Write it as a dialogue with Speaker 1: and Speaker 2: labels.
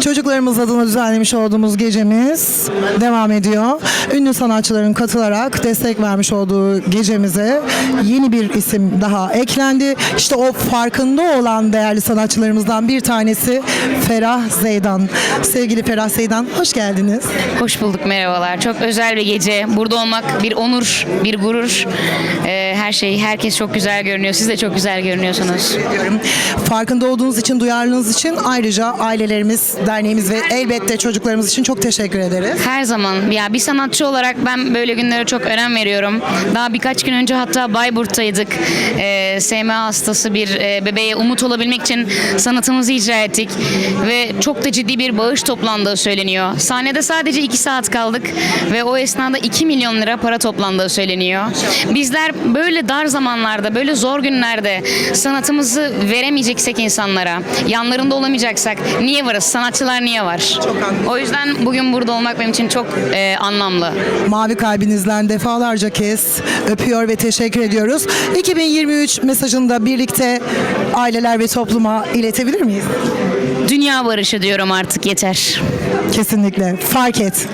Speaker 1: Çocuklarımız adına düzenlemiş olduğumuz gecemiz devam ediyor. Ünlü sanatçıların katılarak destek vermiş olduğu gecemize yeni bir isim daha eklendi. İşte o farkında olan değerli sanatçılarımızdan bir tanesi Ferah Zeydan. Sevgili Ferah Zeydan hoş geldiniz.
Speaker 2: Hoş bulduk merhabalar. Çok özel bir gece. Burada olmak bir onur, bir gurur. Ee, her şey, herkes çok güzel görünüyor. Siz de çok güzel görünüyorsunuz.
Speaker 1: Farkında olduğunuz için, duyarlılığınız için ayrıca ailelerimiz, derneğimiz ve elbette çocuklarımız için çok teşekkür ederiz.
Speaker 2: Her zaman ya bir sanatçı olarak ben böyle günlere çok önem veriyorum. Daha birkaç gün önce hatta Bayburt'taydık. Ee, SMA hastası bir e, bebeğe umut olabilmek için sanatımızı icra ettik ve çok da ciddi bir bağış toplandığı söyleniyor. Sahnede sadece 2 saat kaldık ve o esnada 2 milyon lira para toplandığı söyleniyor. Bizler böyle dar zamanlarda, böyle zor günlerde sanatımızı veremeyeceksek insanlara, yanlarında olamayacaksak niye varız? Sanatçılar niye var? O yüzden bugün burada olmak benim için çok e, anlamlı.
Speaker 1: Mavi kalbinizden defalarca kez öpüyor ve teşekkür ediyoruz. 2023 mesajını da birlikte aileler ve topluma iletebilir miyiz?
Speaker 2: Dünya barışı diyorum artık yeter.
Speaker 1: Kesinlikle. Fark et.